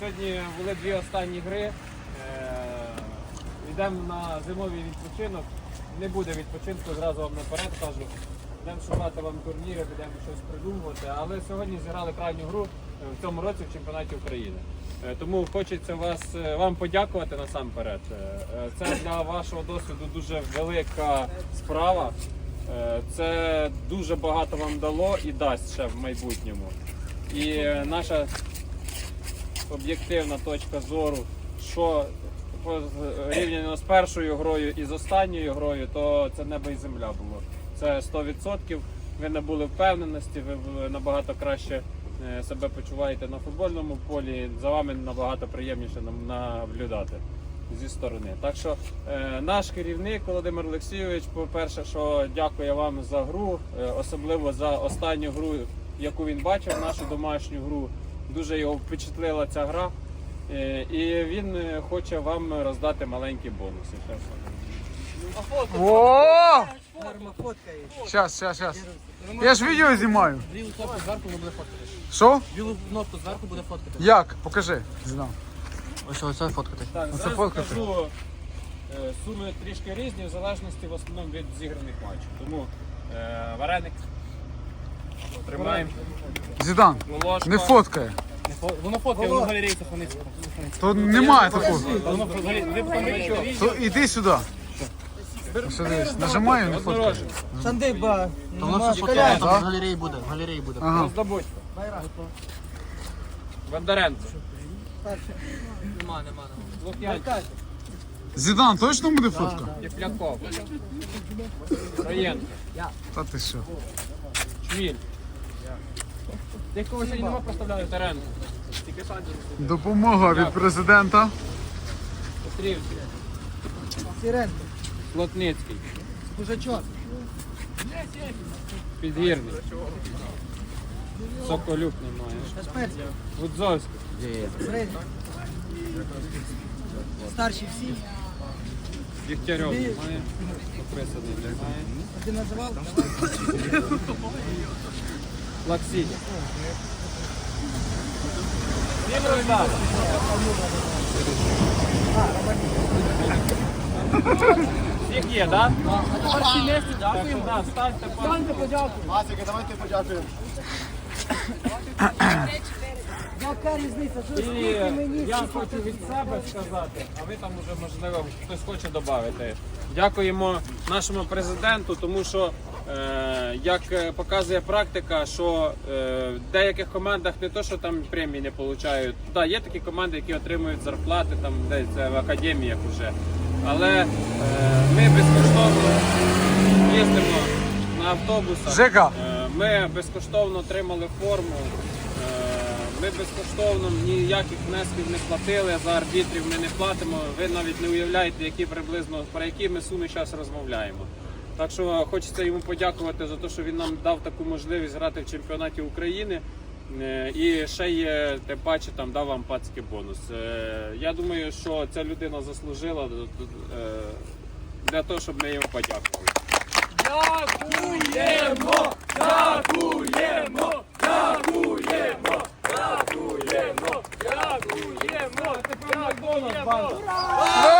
Сьогодні були дві останні гри. Е, Йдемо на зимовий відпочинок. Не буде відпочинку, зразу вам наперед кажу. Йдемо шукати вам турніри, будемо щось придумувати. Але сьогодні зіграли крайню гру е, в цьому році в чемпіонаті України. Е, Тому хочеться вас, вам подякувати насамперед. Це для вашого досвіду дуже велика справа. Це дуже багато вам дало і дасть ще в майбутньому. І наша об'єктивна точка зору, що рівняно з першою грою і з останньою грою, то це небо і земля було. Це 100%. Ви набули впевненості, ви набагато краще е, себе почуваєте на футбольному полі. За вами набагато приємніше наблюдати зі сторони. Так що е, наш керівник Володимир Олексійович, по-перше, що дякує вам за гру, е, особливо за останню гру, яку він бачив, нашу домашню гру. Дуже його впечатлила ця гра. Е, І він е, хоче вам роздати маленькі бонуси. О! Щас, щас, щас. Я ж відео знімаю. Білу кнопку зверху буде фоткати. Що? Білу кнопку зверху буде фоткати. Як? Покажи. Знав. Ось оце фоткати. Так, Оце зараз фотка скажу, е, суми трішки різні в залежності в основному від зіграних матчів. Тому е, вареник тримаємо. Зідан, Ложка. не фоткає. Воно фоткає, воно в галереї сохраниться. То немає такого. Воно в галереї, ви покажете. То іди сюди. Ось дивись, нажимаю, не. Однорожник. Сандиба. Воно все фоткає, там в галереї буде, в галереї буде. Ага. Роздобудько. Бондаренко. Нема, нема. Лук'янчик. Зідан, точно буде фотка? Тепляков. Роєнко. Та ти що? Чміль. Тих, кого сьогодні нема, проставляю Теренко. Допомога від президента. Острівський. Сиренко. Плотницький. Кужачок. Підгірний. Соколюк немає. Гудзовський. Старші всі. Дігтярьов немає. Описаний немає. А ти називав? Лаксідя. Всіх є, так? Дякую. Станьте, станьте, Масика, давайте подякуємо. Яка різниця? Що скільки мені? я хочу від себе сказати, а ви там уже можливо хтось хоче додати. Дякуємо нашому президенту, тому що як е, показує практика, що е, в деяких командах не то, що там премії не отримують. Да, є такі команди, які отримують зарплати там десь е, в академіях вже. Але е, ми безкоштовно їздимо на автобусах. Жека. Е, Ми безкоштовно отримали форму. Е, Ми безкоштовно ніяких внесків не платили. За арбітрів ми не платимо. Ви навіть не уявляєте, які приблизно про які ми суми зараз розмовляємо. Так що хочеться йому подякувати за те, що він нам дав таку можливість грати в чемпіонаті України. Е, І ще є, тим паче, там дав вам пацький бонус. Е, Я думаю, що ця людина заслужила е, для того, щоб ми йому подякували. Базис!